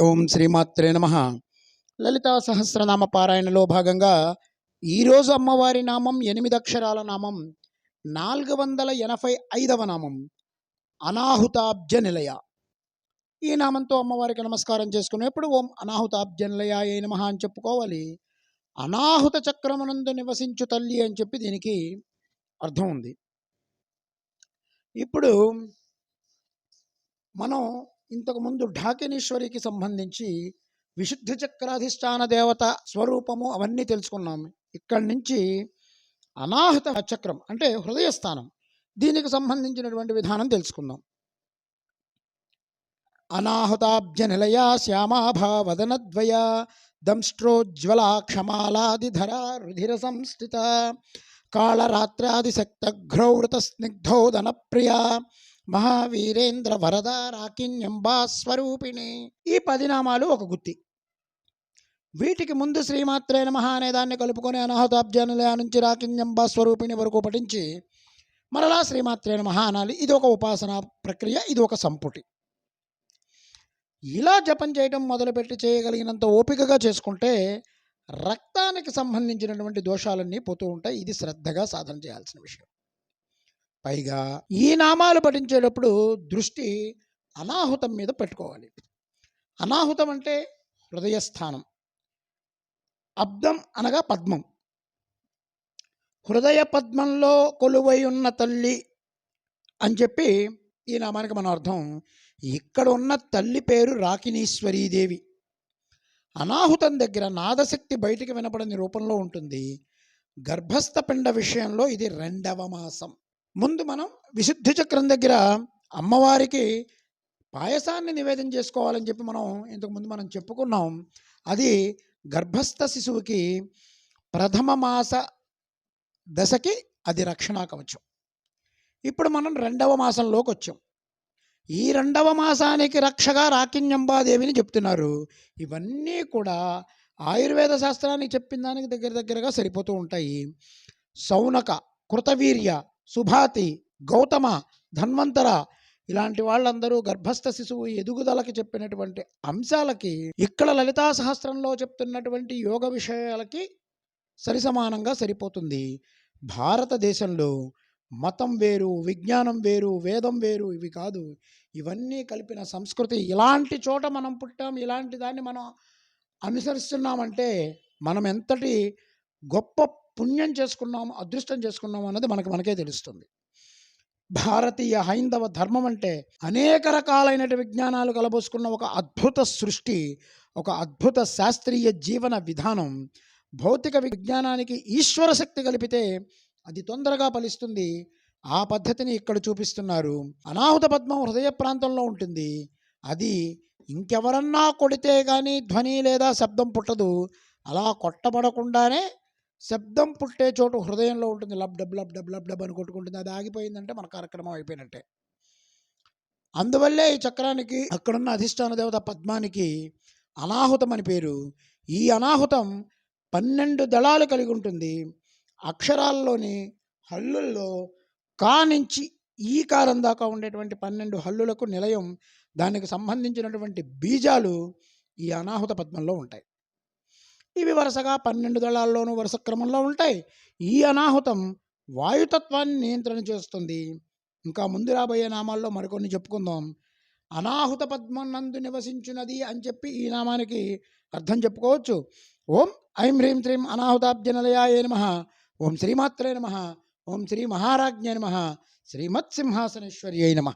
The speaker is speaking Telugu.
ఓం శ్రీమాత్రే నమ. లలితా సహస్రనామ పారాయణలో భాగంగా ఈరోజు అమ్మవారి నామం ఎనిమిది అక్షరాల నామం నాలుగు వందల ఎనభై ఐదవ నామం అనాహుతాబ్జ నిలయ. ఈ నామంతో అమ్మవారికి నమస్కారం చేసుకునేప్పుడు ఓం అనాహుతాబ్జ నిలయ ఏ నమ అని చెప్పుకోవాలి. అనాహుత చక్రమునందు నివసించు తల్లి అని చెప్పి దీనికి అర్థం ఉంది. ఇప్పుడు మనం ఇంతకుముందు ఢాకినీశ్వరికి సంబంధించి విశుద్ధ చక్రాధిష్టాన దేవత స్వరూపము అవన్నీ తెలుసుకున్నాము. ఇక్కడి నుంచి అనాహత చక్రం అంటే హృదయస్థానం దీనికి సంబంధించినటువంటి విధానం తెలుసుకుందాం. అనాహతాబ్జ నిలయ శ్యామాభావదనద్వయ దంష్ట్రోజ్వల క్షమాలాదిధర రుధిర సంస్థిత కాళరాత్రాదిశక్త ఘ్రౌవృత స్నిగ్ధోదన ప్రియ మహావీరేంద్ర వరద రాకిన్యంబా స్వరూపిణి. ఈ పది నామాలు ఒక గుత్తి. వీటికి ముందు శ్రీమాత్రే నమ అనే దాన్ని కలుపుకొని అనాహతాబ్జానులయ నుంచి రాకిన్యంబా స్వరూపిణి వరకు పఠించి మరలా శ్రీమాత్రే నమ అనాలి. ఇది ఒక ఉపాసన ప్రక్రియ ఇది ఒక సంపుటి. ఇలా జపం చేయడం మొదలుపెట్టి చేయగలిగినంత ఓపికగా చేసుకుంటే రక్తానికి సంబంధించినటువంటి దోషాలన్నీ పోతూ ఉంటాయి. ఇది శ్రద్ధగా సాధన చేయాల్సిన విషయం. పైగా ఈ నామాలు పఠించేటప్పుడు దృష్టి అనాహుతం మీద పెట్టుకోవాలి. అనాహుతం అంటే హృదయస్థానం. అబ్దం అనగా పద్మం. హృదయ పద్మంలో కొలువై ఉన్న తల్లి అని చెప్పి ఈ నామానికి మన అర్థం. ఇక్కడ ఉన్న తల్లి పేరు రాకినీశ్వరీదేవి అనాహుతం దగ్గర నాదశక్తి బయటికి వినపడని రూపంలో ఉంటుంది. గర్భస్థ పిండ విషయంలో ఇది రెండవ మాసం. ముందు మనం విశుద్ధి చక్రం దగ్గర అమ్మవారికి పాయసాన్ని నివేదన చేసుకోవాలని చెప్పి మనం ఇంతకుముందు మనం చెప్పుకున్నాం. అది గర్భస్థ శిశువుకి ప్రథమ మాస దశకి అది రక్షణా కవచం ఇప్పుడు మనం రెండవ మాసంలోకి వచ్చాం. ఈ రెండవ మాసానికి రక్షగా రాకిన్యంబాదేవిని చెప్తున్నారు. ఇవన్నీ కూడా ఆయుర్వేద శాస్త్రానికి చెప్పిన దానికి దగ్గర దగ్గరగా సరిపోతూ ఉంటాయి. సౌనక కృతవీర్య సుభాతి గౌతమ ధన్వంతర ఇలాంటి వాళ్ళందరూ గర్భస్థ శిశువు ఎదుగుదలకి చెప్పినటువంటి అంశాలకి ఇక్కడ లలితా సహస్రంలో చెప్తున్నటువంటి యోగ విషయాలకి సరిసమానంగా సరిపోతుంది. భారతదేశంలో మతం వేరు విజ్ఞానం వేరు వేదం వేరు ఇవి కాదు. ఇవన్నీ కలిపిన సంస్కృతి ఇలాంటి చోట మనం పుట్టాం ఇలాంటి దాన్ని మనం అనుసరిస్తున్నామంటే మనం ఎంతటి గొప్ప పుణ్యం చేసుకున్నాం అదృష్టం చేసుకున్నాం అన్నది మనకు మనకే తెలుస్తుంది. భారతీయ హైందవ ధర్మం అంటే అనేక రకాలైన విజ్ఞానాలు కలబోసుకున్న ఒక అద్భుత సృష్టి ఒక అద్భుత శాస్త్రీయ జీవన విధానం. భౌతిక విజ్ఞానానికి ఈశ్వర శక్తి కలిపితే అది తొందరగా ఫలిస్తుంది. ఆ పద్ధతిని ఇక్కడ చూపిస్తున్నారు. అనాహుత పద్మం హృదయ ప్రాంతంలో ఉంటుంది. అది ఇంకెవరన్నా కొడితే కానీ ధ్వని లేదా శబ్దం పుట్టదు. అలా కొట్టబడకుండానే శబ్దం పుట్టే చోటు హృదయంలో ఉంటుంది. Lub dub lub dub lub dub అని కొట్టుకుంటుంది. అది ఆగిపోయిందంటే మన కార్యక్రమం అయిపోయినట్టే. అందువల్లే ఈ చక్రానికి అక్కడున్న అధిష్టాన దేవత పద్మానికి అనాహుతం అని పేరు. ఈ అనాహుతం పన్నెండు దళాలు కలిగి ఉంటుంది. అక్షరాల్లోని హల్లుల్లో కా నుంచి ఈ కారం దాకా ఉండేటువంటి పన్నెండు హల్లులకు నిలయం. దానికి సంబంధించినటువంటి బీజాలు ఈ అనాహుత పద్మంలో ఉంటాయి. ఇవి వరుసగా పన్నెండు దళాల్లోనూ వరుస క్రమంలో ఉంటాయి. ఈ అనాహుతం వాయుతత్వాన్ని నియంత్రణ చేస్తుంది. ఇంకా ముందు రాబోయే నామాల్లో మరికొన్ని చెప్పుకుందాం. అనాహుత పద్మం నందు నివసించున్నది అని చెప్పి ఈ నామానికి అర్థం చెప్పుకోవచ్చు. ఓం ఐం హ్రీం శ్రీం అనాహుతాబ్జనలయాయ నమ. ఓం శ్రీమాత్రే నమ. ఓం శ్రీ మహారాజ్ఞ నమ. శ్రీమత్సింహాసనేశ్వర్యై నమ.